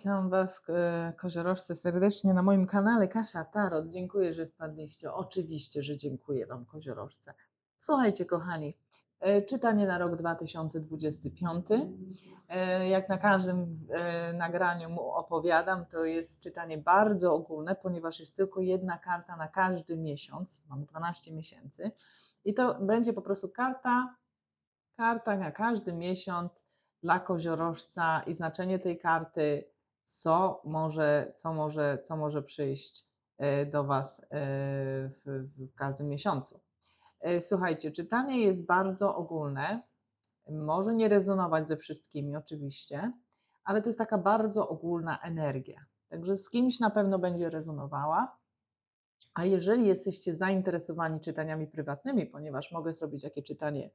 Witam Was, e, koziorożce, serdecznie na moim kanale Kasia Tarot. Dziękuję, że wpadliście. Oczywiście, że dziękuję Wam, koziorożce. Słuchajcie, kochani, czytanie na rok 2025. E, Jak na każdym e, nagraniu mu opowiadam, to jest czytanie bardzo ogólne, ponieważ jest tylko jedna karta na każdy miesiąc. Mamy 12 miesięcy. I to będzie po prostu karta, karta na każdy miesiąc dla koziorożca i znaczenie tej karty, co może, co może, co może przyjść e, do Was e, w, w każdym miesiącu. E, Słuchajcie, czytanie jest bardzo ogólne, może nie rezonować ze wszystkimi oczywiście, ale to jest taka bardzo ogólna energia. Także z kimś na pewno będzie rezonowała. A jeżeli jesteście zainteresowani czytaniami prywatnymi, ponieważ mogę zrobić takie czytanie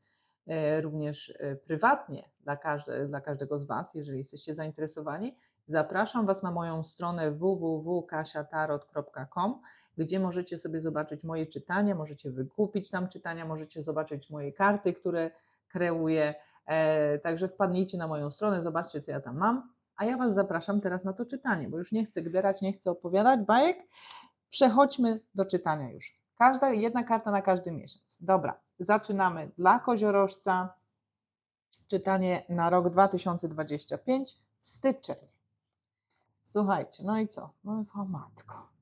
e, również e, prywatnie dla, każde, dla każdego z Was, jeżeli jesteście zainteresowani, zapraszam Was na moją stronę www.kasiatarot.com, gdzie możecie sobie zobaczyć moje czytania, możecie wykupić tam czytania, możecie zobaczyć moje karty, które kreuję. E, Także wpadnijcie na moją stronę, zobaczcie, co ja tam mam. A ja Was zapraszam teraz na to czytanie, bo już nie chcę gderać, nie chcę opowiadać bajek. Przechodźmy do czytania już. Każda, jedna karta na każdy miesiąc. Dobra, zaczynamy dla koziorożca. Czytanie na rok 2025, styczeń. Słuchajcie, no i co? No i o matko.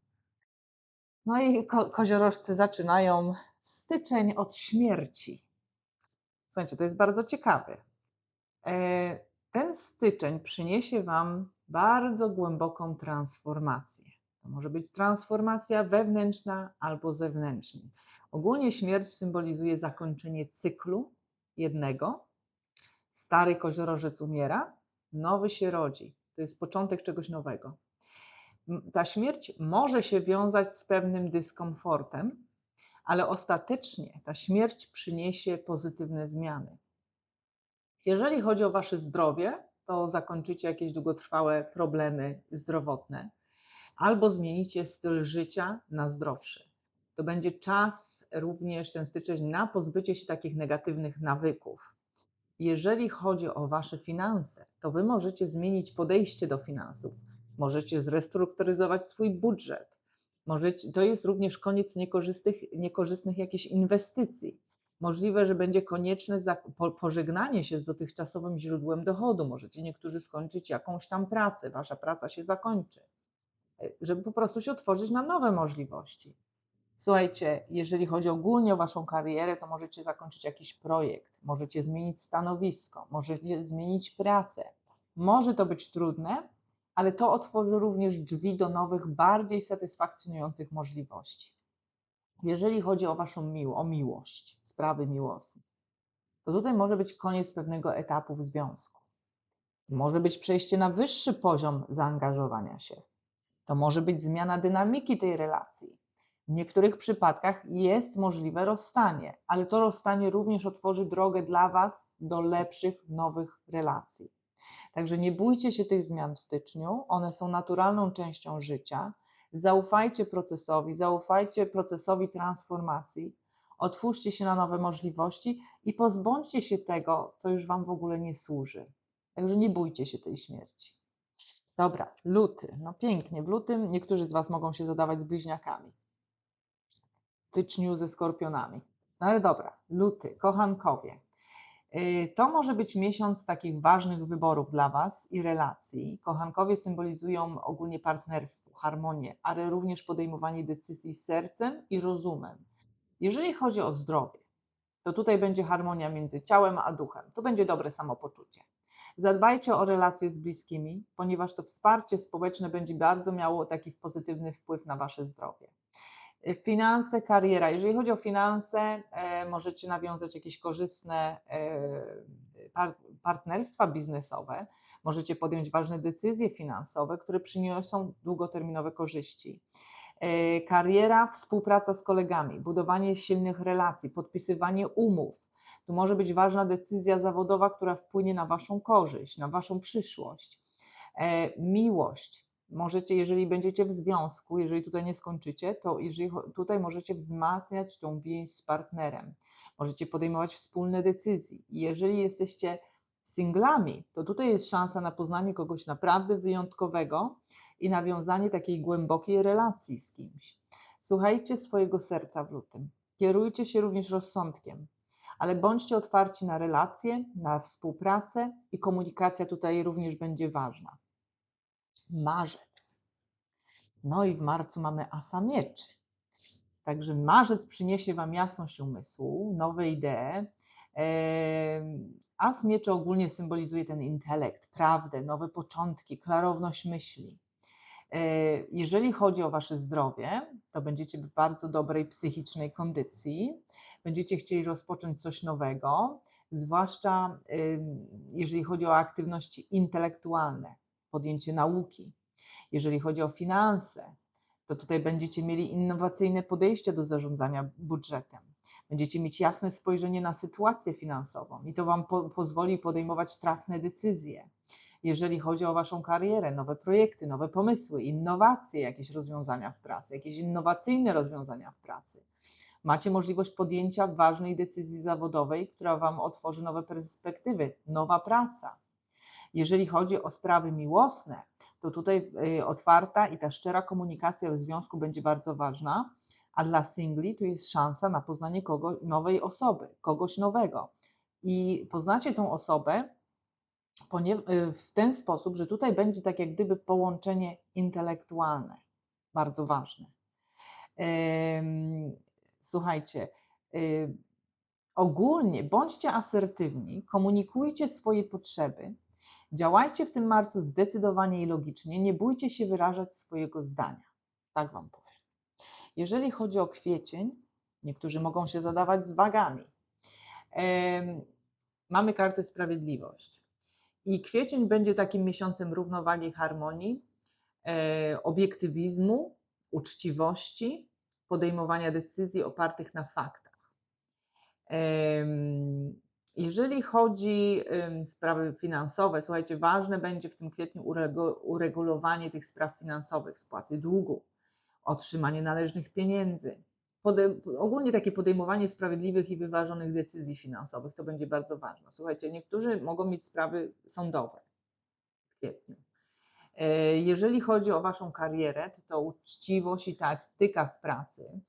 No i ko koziorożcy zaczynają styczeń od śmierci. Słuchajcie, to jest bardzo ciekawe. E, Ten styczeń przyniesie Wam bardzo głęboką transformację. To może być transformacja wewnętrzna albo zewnętrzna. Ogólnie śmierć symbolizuje zakończenie cyklu jednego. Stary koziorożec umiera, nowy się rodzi. To jest początek czegoś nowego. Ta śmierć może się wiązać z pewnym dyskomfortem, ale ostatecznie ta śmierć przyniesie pozytywne zmiany. Jeżeli chodzi o Wasze zdrowie, to zakończycie jakieś długotrwałe problemy zdrowotne albo zmienicie styl życia na zdrowszy. To będzie czas również ten styczeń na pozbycie się takich negatywnych nawyków. Jeżeli chodzi o Wasze finanse, to Wy możecie zmienić podejście do finansów, możecie zrestrukturyzować swój budżet. Możecie, to jest również koniec niekorzystnych, niekorzystnych jakichś inwestycji. Możliwe, że będzie konieczne pożegnanie się z dotychczasowym źródłem dochodu. Możecie niektórzy skończyć jakąś tam pracę, Wasza praca się zakończy e, żeby po prostu się otworzyć na nowe możliwości. Słuchajcie, jeżeli chodzi ogólnie o Waszą karierę, to możecie zakończyć jakiś projekt, możecie zmienić stanowisko, możecie zmienić pracę. Może to być trudne, ale to otworzy również drzwi do nowych, bardziej satysfakcjonujących możliwości. Jeżeli chodzi o Waszą miło, o miłość, sprawy miłosne, to tutaj może być koniec pewnego etapu w związku. Może być przejście na wyższy poziom zaangażowania się. To może być zmiana dynamiki tej relacji. W niektórych przypadkach jest możliwe rozstanie, ale to rozstanie również otworzy drogę dla Was do lepszych, nowych relacji. Także nie bójcie się tych zmian w styczniu, one są naturalną częścią życia. Zaufajcie procesowi, zaufajcie procesowi transformacji, otwórzcie się na nowe możliwości i pozbądźcie się tego, co już Wam w ogóle nie służy. Także nie bójcie się tej śmierci. Dobra, luty. No pięknie. W lutym niektórzy z Was mogą się zadawać z bliźniakami. W styczniu ze skorpionami. No ale dobra, luty, kochankowie. Yy, To może być miesiąc takich ważnych wyborów dla Was i relacji. Kochankowie symbolizują ogólnie partnerstwo, harmonię, ale również podejmowanie decyzji sercem i rozumem. Jeżeli chodzi o zdrowie, to tutaj będzie harmonia między ciałem a duchem. To będzie dobre samopoczucie. Zadbajcie o relacje z bliskimi, ponieważ to wsparcie społeczne będzie bardzo miało taki pozytywny wpływ na Wasze zdrowie. Y, Finanse, kariera. Jeżeli chodzi o finanse, e, możecie nawiązać jakieś korzystne e, par- partnerstwa biznesowe, możecie podjąć ważne decyzje finansowe, które przyniosą długoterminowe korzyści. E, Kariera, współpraca z kolegami, budowanie silnych relacji, podpisywanie umów. Tu może być ważna decyzja zawodowa, która wpłynie na Waszą korzyść, na Waszą przyszłość. Miłość. Możecie, jeżeli będziecie w związku, jeżeli tutaj nie skończycie, to jeżeli tutaj możecie wzmacniać tą więź z partnerem. Możecie podejmować wspólne decyzje. Jeżeli jesteście singlami, to tutaj jest szansa na poznanie kogoś naprawdę wyjątkowego i nawiązanie takiej głębokiej relacji z kimś. Słuchajcie swojego serca w lutym. Kierujcie się również rozsądkiem, ale bądźcie otwarci na relacje, na współpracę i komunikacja tutaj również będzie ważna. Marzec. No i w marcu mamy asa mieczy. Także marzec przyniesie Wam jasność umysłu, nowe idee. As mieczy ogólnie symbolizuje ten intelekt, prawdę, nowe początki, klarowność myśli. E, jeżeli chodzi o Wasze zdrowie, to będziecie w bardzo dobrej psychicznej kondycji, będziecie chcieli rozpocząć coś nowego, zwłaszcza jeżeli chodzi o aktywności intelektualne, podjęcie nauki. Jeżeli chodzi o finanse, to tutaj będziecie mieli innowacyjne podejście do zarządzania budżetem. Będziecie mieć jasne spojrzenie na sytuację finansową i to Wam po pozwoli podejmować trafne decyzje. Jeżeli chodzi o Waszą karierę, nowe projekty, nowe pomysły, innowacje, jakieś rozwiązania w pracy, jakieś innowacyjne rozwiązania w pracy. Macie możliwość podjęcia ważnej decyzji zawodowej, która Wam otworzy nowe perspektywy, nowa praca. Jeżeli chodzi o sprawy miłosne, to tutaj y, otwarta i ta szczera komunikacja w związku będzie bardzo ważna, a dla singli to jest szansa na poznanie kogo, nowej osoby, kogoś nowego. I poznacie tą osobę y, w ten sposób, że tutaj będzie tak jak gdyby połączenie intelektualne, bardzo ważne. Słuchajcie, y, ogólnie bądźcie asertywni, komunikujcie swoje potrzeby, Działajcie w tym marcu zdecydowanie i logicznie, nie bójcie się wyrażać swojego zdania. Tak Wam powiem. Jeżeli chodzi o kwiecień, niektórzy mogą się zadawać z wagami. mamy kartę sprawiedliwość. I kwiecień będzie takim miesiącem równowagi, harmonii, e, obiektywizmu, uczciwości, podejmowania decyzji opartych na faktach. Jeżeli chodzi o sprawy finansowe, słuchajcie, ważne będzie w tym kwietniu uregulowanie tych spraw finansowych, spłaty długu, otrzymanie należnych pieniędzy. Ogólnie takie podejmowanie sprawiedliwych i wyważonych decyzji finansowych to będzie bardzo ważne. Słuchajcie, niektórzy mogą mieć sprawy sądowe w kwietniu. E, jeżeli chodzi o Waszą karierę, to, to uczciwość i taktyka w pracy,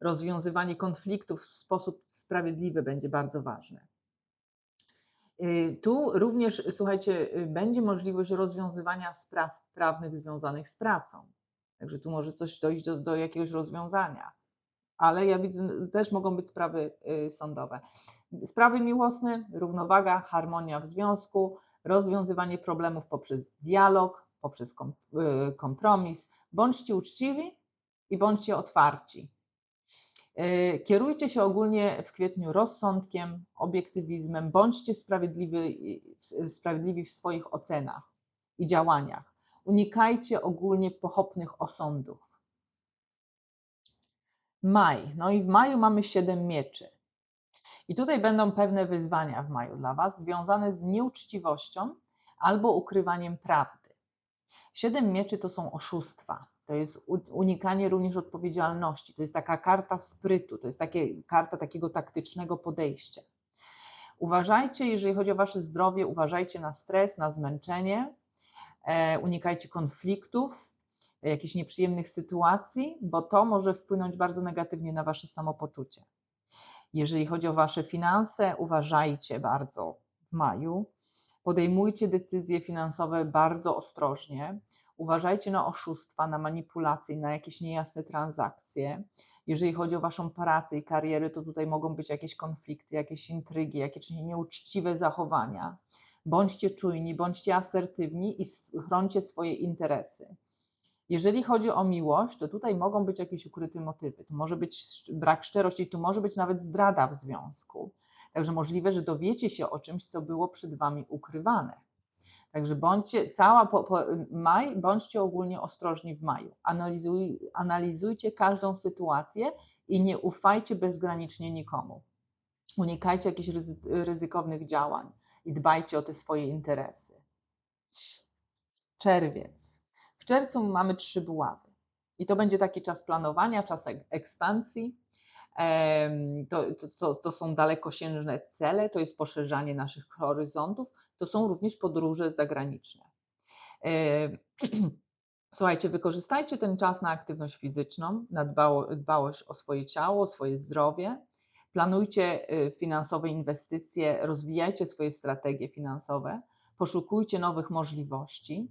rozwiązywanie konfliktów w sposób sprawiedliwy będzie bardzo ważne. Y, tu również, słuchajcie, y, będzie możliwość rozwiązywania spraw prawnych związanych z pracą. Także tu może coś dojść do, do jakiegoś rozwiązania. Ale ja widzę, też mogą być sprawy y, sądowe. Sprawy miłosne, równowaga, harmonia w związku, rozwiązywanie problemów poprzez dialog, poprzez kompromis. Bądźcie uczciwi i bądźcie otwarci. E, kierujcie się ogólnie w kwietniu rozsądkiem, obiektywizmem, bądźcie sprawiedliwi, sprawiedliwi w swoich ocenach i działaniach. Unikajcie ogólnie pochopnych osądów. Maj. No i w maju mamy siedem mieczy. I tutaj będą pewne wyzwania w maju dla Was związane z nieuczciwością albo ukrywaniem prawdy. Siedem mieczy to są oszustwa, to jest unikanie również odpowiedzialności, to jest taka karta sprytu, to jest takie, karta takiego taktycznego podejścia. Uważajcie, jeżeli chodzi o Wasze zdrowie, uważajcie na stres, na zmęczenie, e, unikajcie konfliktów, jakichś nieprzyjemnych sytuacji, bo to może wpłynąć bardzo negatywnie na Wasze samopoczucie. Jeżeli chodzi o Wasze finanse, uważajcie bardzo w maju. Podejmujcie decyzje finansowe bardzo ostrożnie. Uważajcie na oszustwa, na manipulacje, na jakieś niejasne transakcje. Jeżeli chodzi o Waszą pracę i karierę, to tutaj mogą być jakieś konflikty, jakieś intrygi, jakieś nieuczciwe zachowania. Bądźcie czujni, bądźcie asertywni i chroncie swoje interesy. Jeżeli chodzi o miłość, to tutaj mogą być jakieś ukryte motywy. Tu może być brak szczerości, tu może być nawet zdrada w związku. Także możliwe, że dowiecie się o czymś, co było przed Wami ukrywane. Także bądźcie, cała po, po, maj, bądźcie ogólnie ostrożni w maju. Analizuj, analizujcie każdą sytuację i nie ufajcie bezgranicznie nikomu. Unikajcie jakichś ryzykownych działań i dbajcie o te swoje interesy. Czerwiec. W czerwcu mamy trzy buławy. I to będzie taki czas planowania, czas ek- ekspansji. To, to, to, są dalekosiężne cele, to jest poszerzanie naszych horyzontów, to są również podróże zagraniczne. Słuchajcie, wykorzystajcie ten czas na aktywność fizyczną, na dbało, dbałość o swoje ciało, o swoje zdrowie. Planujcie y, finansowe inwestycje, rozwijajcie swoje strategie finansowe, poszukujcie nowych możliwości.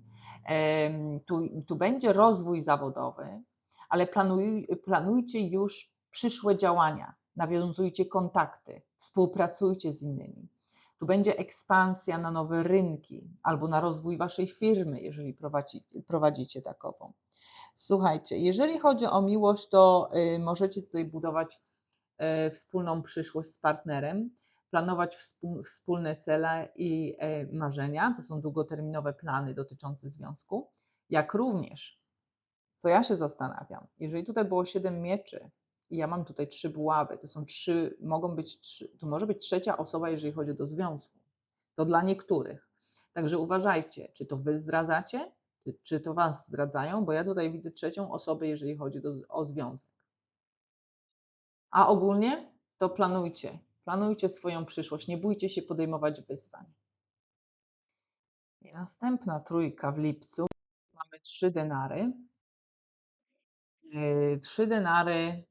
Tu, tu będzie rozwój zawodowy, ale planuj, planujcie już przyszłe działania, nawiązujcie kontakty, współpracujcie z innymi. Tu będzie ekspansja na nowe rynki albo na rozwój waszej firmy, jeżeli prowadzi, prowadzicie takową. Słuchajcie, jeżeli chodzi o miłość, to y, możecie tutaj budować y, wspólną przyszłość z partnerem, planować współ, wspólne cele i y, marzenia. To są długoterminowe plany dotyczące związku, jak również, co ja się zastanawiam, jeżeli tutaj było 7 mieczy ja mam tutaj trzy buławy, to są trzy, mogą być trzy, to może być trzecia osoba, jeżeli chodzi do związku. To dla niektórych. Także uważajcie, czy to wy zdradzacie, czy, czy to was zdradzają, bo ja tutaj widzę trzecią osobę, jeżeli chodzi do, o związek. A ogólnie to planujcie, planujcie swoją przyszłość, nie bójcie się podejmować wyzwań. I następna trójka w lipcu mamy trzy denary. Yy, Trzy denary.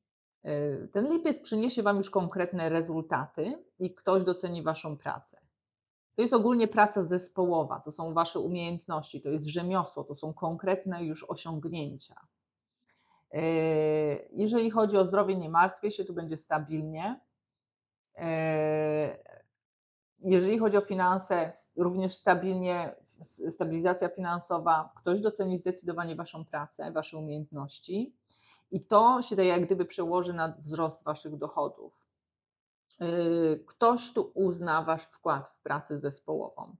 Yy, Ten lipiec przyniesie Wam już konkretne rezultaty i ktoś doceni Waszą pracę. To jest ogólnie praca zespołowa, to są Wasze umiejętności, to jest rzemiosło, to są konkretne już osiągnięcia. Yy, Jeżeli chodzi o zdrowie, nie martwię się, tu będzie stabilnie. Yy, Jeżeli chodzi o finanse, również stabilnie, stabilizacja finansowa, ktoś doceni zdecydowanie Waszą pracę, Wasze umiejętności i to się jak gdyby przełoży na wzrost Waszych dochodów. Yy, Ktoś tu uzna Wasz wkład w pracę zespołową.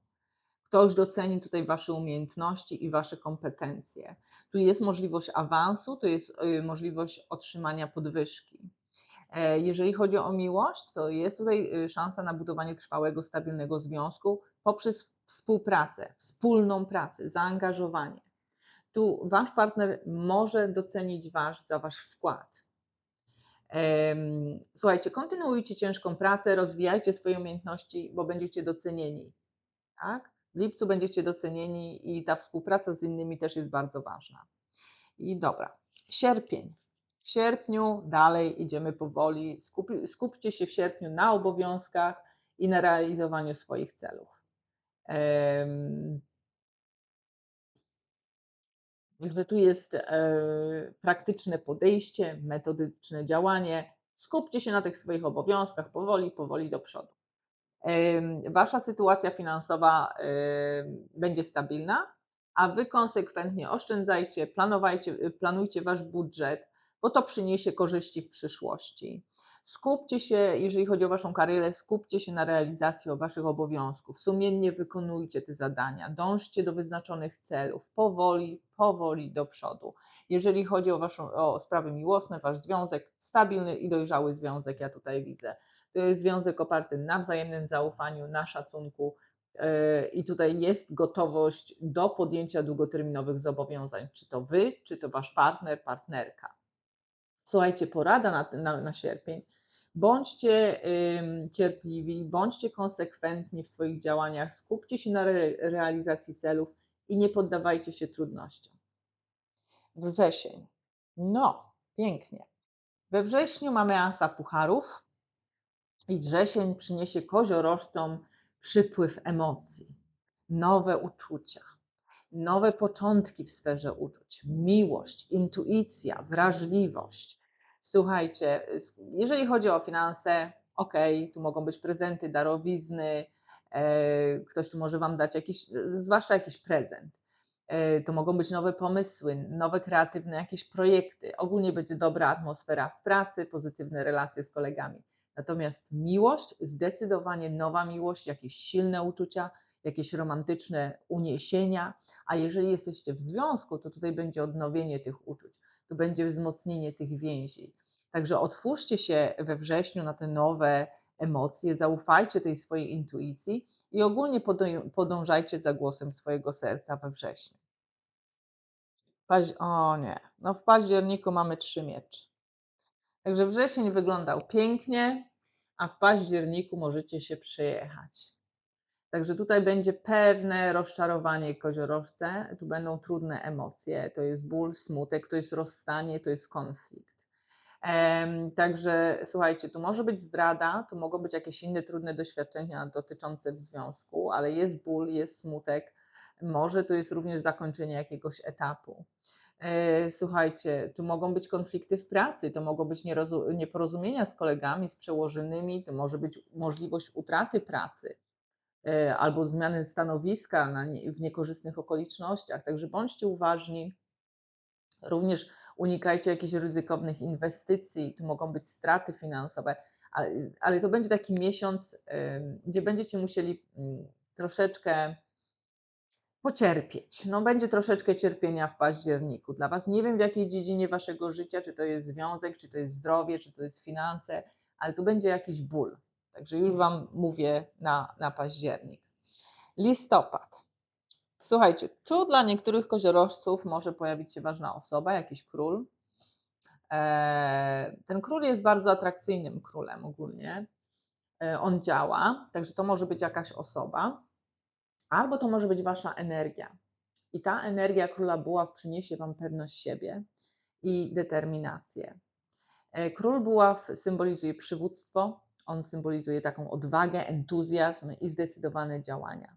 Ktoś doceni tutaj Wasze umiejętności i Wasze kompetencje. Tu jest możliwość awansu, tu jest y, możliwość otrzymania podwyżki. E, Jeżeli chodzi o miłość, to jest tutaj y, szansa na budowanie trwałego, stabilnego związku poprzez współpracę, wspólną pracę, zaangażowanie. Tu Wasz partner może docenić Was za Wasz wkład. Słuchajcie, kontynuujcie ciężką pracę, rozwijajcie swoje umiejętności, bo będziecie docenieni. Tak? W lipcu będziecie docenieni i ta współpraca z innymi też jest bardzo ważna. I dobra, sierpień. W sierpniu dalej idziemy powoli. Skupi, skupcie się w sierpniu na obowiązkach i na realizowaniu swoich celów. Także tu jest e, praktyczne podejście, metodyczne działanie. Skupcie się na tych swoich obowiązkach powoli, powoli do przodu. Em, Wasza sytuacja finansowa em, będzie stabilna, a Wy konsekwentnie oszczędzajcie, planujcie Wasz budżet, bo to przyniesie korzyści w przyszłości. Skupcie się, jeżeli chodzi o Waszą karierę, skupcie się na realizacji Waszych obowiązków. Sumiennie wykonujcie te zadania, dążcie do wyznaczonych celów, powoli, powoli do przodu. Jeżeli chodzi o, waszą, o sprawy miłosne, Wasz związek, stabilny i dojrzały związek, ja tutaj widzę. To jest związek oparty na wzajemnym zaufaniu, na szacunku, yy, i tutaj jest gotowość do podjęcia długoterminowych zobowiązań, czy to Wy, czy to Wasz partner, partnerka. Słuchajcie, porada na, na, na sierpień. Bądźcie cierpliwi, bądźcie konsekwentni w swoich działaniach, skupcie się na re, realizacji celów i nie poddawajcie się trudnościom. Wrzesień. No, pięknie. We wrześniu mamy asa pucharów i wrzesień przyniesie koziorożcom przypływ emocji, nowe uczucia, nowe początki w sferze uczuć, miłość, intuicja, wrażliwość. Słuchajcie, s- jeżeli chodzi o finanse, ok, tu mogą być prezenty, darowizny, e, ktoś tu może Wam dać jakiś, zwłaszcza jakiś prezent. E, To mogą być nowe pomysły, nowe kreatywne jakieś projekty. Ogólnie będzie dobra atmosfera w pracy, pozytywne relacje z kolegami. Natomiast miłość, zdecydowanie nowa miłość, jakieś silne uczucia, jakieś romantyczne uniesienia, a jeżeli jesteście w związku, to tutaj będzie odnowienie tych uczuć, to będzie wzmocnienie tych więzi. Także otwórzcie się we wrześniu na te nowe emocje, zaufajcie tej swojej intuicji i ogólnie podążajcie za głosem swojego serca we wrześniu. O nie, no w październiku mamy trzy miecze. Także wrzesień wyglądał pięknie, a w październiku możecie się przejechać. Także tutaj będzie pewne rozczarowanie koziorożce, tu będą trudne emocje, to jest ból, smutek, to jest rozstanie, to jest konflikt. Także słuchajcie, tu może być zdrada, tu mogą być jakieś inne trudne doświadczenia dotyczące w związku, ale jest ból, jest smutek, może to jest również zakończenie jakiegoś etapu. E, słuchajcie, tu mogą być konflikty w pracy, to mogą być nieporozumienia z kolegami, z przełożonymi, to może być możliwość utraty pracy albo zmiany stanowiska na w niekorzystnych okolicznościach. Także bądźcie uważni. Również unikajcie jakichś ryzykownych inwestycji, tu mogą być straty finansowe, ale, ale to będzie taki miesiąc, gdzie będziecie musieli mm, troszeczkę pocierpieć. No, będzie troszeczkę cierpienia w październiku dla Was. Nie wiem w jakiej dziedzinie Waszego życia, czy to jest związek, czy to jest zdrowie, czy to jest finanse, ale tu będzie jakiś ból. Także już Wam mówię na, na październik. Listopad. Słuchajcie, tu dla niektórych koziorożców może pojawić się ważna osoba, jakiś król. E, ten król jest bardzo atrakcyjnym królem ogólnie. E, on działa, także to może być jakaś osoba, albo to może być wasza energia. I ta energia króla buław przyniesie wam pewność siebie i determinację. E, król buław symbolizuje przywództwo, on symbolizuje taką odwagę, entuzjazm i zdecydowane działania.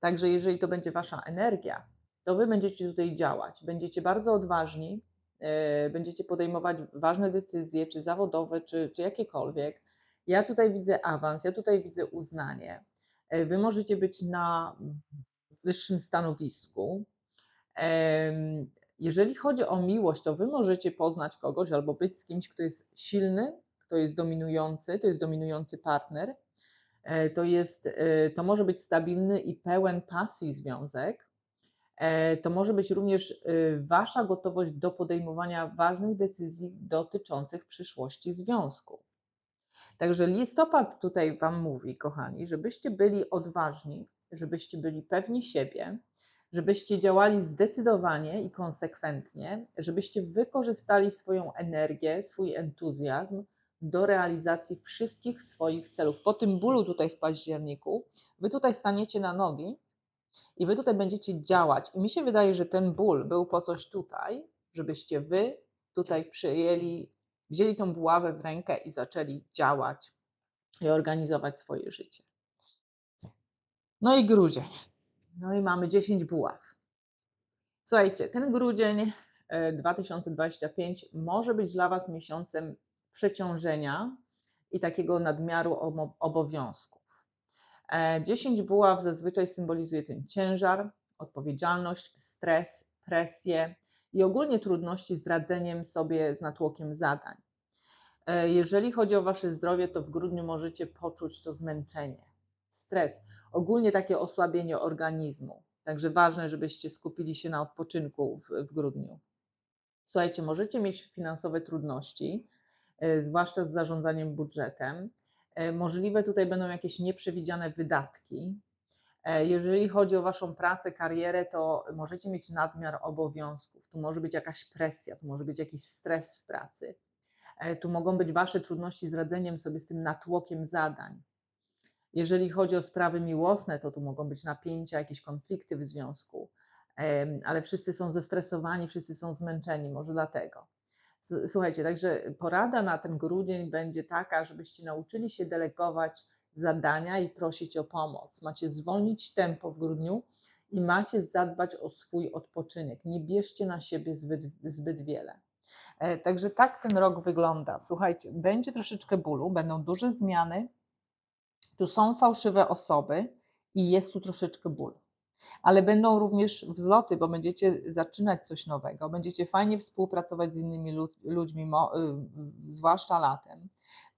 Także jeżeli to będzie wasza energia, to wy będziecie tutaj działać. Będziecie bardzo odważni, yy, będziecie podejmować ważne decyzje, czy zawodowe, czy, czy jakiekolwiek. Ja tutaj widzę awans, ja tutaj widzę uznanie. Yy, wy możecie być na wyższym stanowisku. Jeżeli chodzi o miłość, to wy możecie poznać kogoś albo być z kimś, kto jest silny, kto jest dominujący, to jest dominujący partner E, to, jest, e, to może być stabilny i pełen pasji związek. E, to może być również Wasza gotowość do podejmowania ważnych decyzji dotyczących przyszłości związku. Także listopad tutaj Wam mówi, kochani, żebyście byli odważni, żebyście byli pewni siebie, żebyście działali zdecydowanie i konsekwentnie, żebyście wykorzystali swoją energię, swój entuzjazm do realizacji wszystkich swoich celów. Po tym bólu tutaj w październiku, wy tutaj staniecie na nogi i wy tutaj będziecie działać. I mi się wydaje, że ten ból był po coś tutaj, żebyście wy tutaj przyjęli, wzięli tą buławę w rękę i zaczęli działać i organizować swoje życie. No i grudzień. No i mamy 10 buław. Słuchajcie, ten grudzień 2025 e, może być dla Was miesiącem przeciążenia i takiego nadmiaru obowiązków. 10 e, buław zazwyczaj symbolizuje ten ciężar, odpowiedzialność, stres, presję i ogólnie trudności z radzeniem sobie z natłokiem zadań. E, jeżeli chodzi o Wasze zdrowie, to w grudniu możecie poczuć to zmęczenie, stres, ogólnie takie osłabienie organizmu. Także ważne, żebyście skupili się na odpoczynku w, w grudniu. Słuchajcie, możecie mieć finansowe trudności, zwłaszcza z zarządzaniem budżetem. E, możliwe tutaj będą jakieś nieprzewidziane wydatki. E, jeżeli chodzi o Waszą pracę, karierę, to możecie mieć nadmiar obowiązków. Tu może być jakaś presja, tu może być jakiś stres w pracy. Tu mogą być Wasze trudności z radzeniem sobie z tym natłokiem zadań. Jeżeli chodzi o sprawy miłosne, to tu mogą być napięcia, jakieś konflikty w związku, ale wszyscy są zestresowani, wszyscy są zmęczeni, może dlatego. Słuchajcie, także porada na ten grudzień będzie taka, żebyście nauczyli się delegować zadania i prosić o pomoc. Macie zwolnić tempo w grudniu i macie zadbać o swój odpoczynek. Nie bierzcie na siebie zbyt, zbyt wiele. E, także tak ten rok wygląda. Słuchajcie, będzie troszeczkę bólu, będą duże zmiany. Tu są fałszywe osoby i jest tu troszeczkę bólu ale będą również wzloty, bo będziecie zaczynać coś nowego, będziecie fajnie współpracować z innymi ludźmi, y, zwłaszcza latem.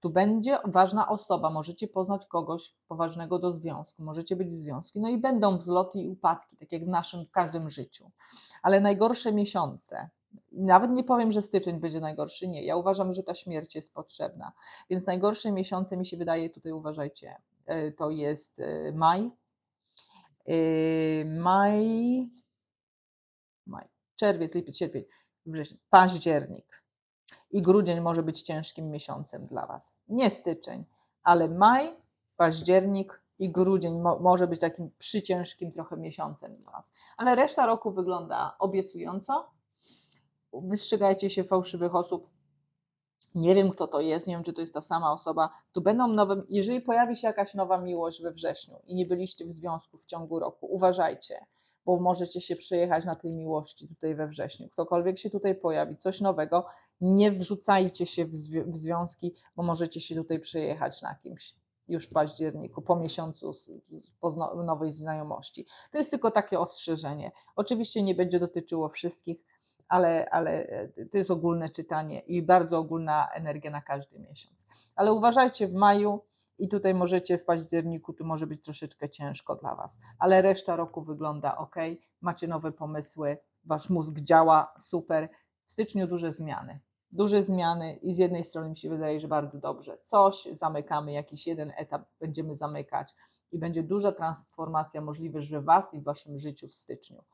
Tu będzie ważna osoba, możecie poznać kogoś poważnego do związku, możecie być w związku, no i będą wzloty i upadki, tak jak w naszym w każdym życiu. Ale najgorsze miesiące, nawet nie powiem, że styczeń będzie najgorszy, nie. Ja uważam, że ta śmierć jest potrzebna. Więc najgorsze miesiące mi się wydaje, tutaj uważajcie, y, to jest y, maj, maj, maj. czerwiec, lipiec, sierpień, wrzesień, październik. I grudzień może być ciężkim miesiącem dla Was. Nie styczeń, ale maj, październik i grudzień mo może być takim przyciężkim trochę miesiącem dla Was. Ale reszta roku wygląda obiecująco. Wystrzegajcie się fałszywych osób. Nie wiem, kto to jest, nie wiem, czy to jest ta sama osoba. Tu będą nowe, jeżeli pojawi się jakaś nowa miłość we wrześniu i nie byliście w związku w ciągu roku, uważajcie, bo możecie się przejechać na tej miłości tutaj we wrześniu. Ktokolwiek się tutaj pojawi, coś nowego, nie wrzucajcie się w, zwi w związki, bo możecie się tutaj przejechać na kimś już w październiku, po miesiącu z, po nowej znajomości. To jest tylko takie ostrzeżenie. Oczywiście nie będzie dotyczyło wszystkich, ale, ale to jest ogólne czytanie i bardzo ogólna energia na każdy miesiąc. Ale uważajcie w maju i tutaj możecie w październiku, tu może być troszeczkę ciężko dla Was, ale reszta roku wygląda ok, macie nowe pomysły, Wasz mózg działa super. W styczniu duże zmiany. Duże zmiany i z jednej strony mi się wydaje, że bardzo dobrze. Coś zamykamy, jakiś jeden etap będziemy zamykać i będzie duża transformacja możliwa w Was i w Waszym życiu w styczniu.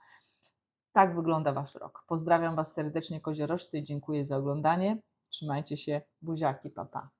Tak wygląda Wasz rok. Pozdrawiam Was serdecznie, koziorożcy i dziękuję za oglądanie. Trzymajcie się, buziaki, papa.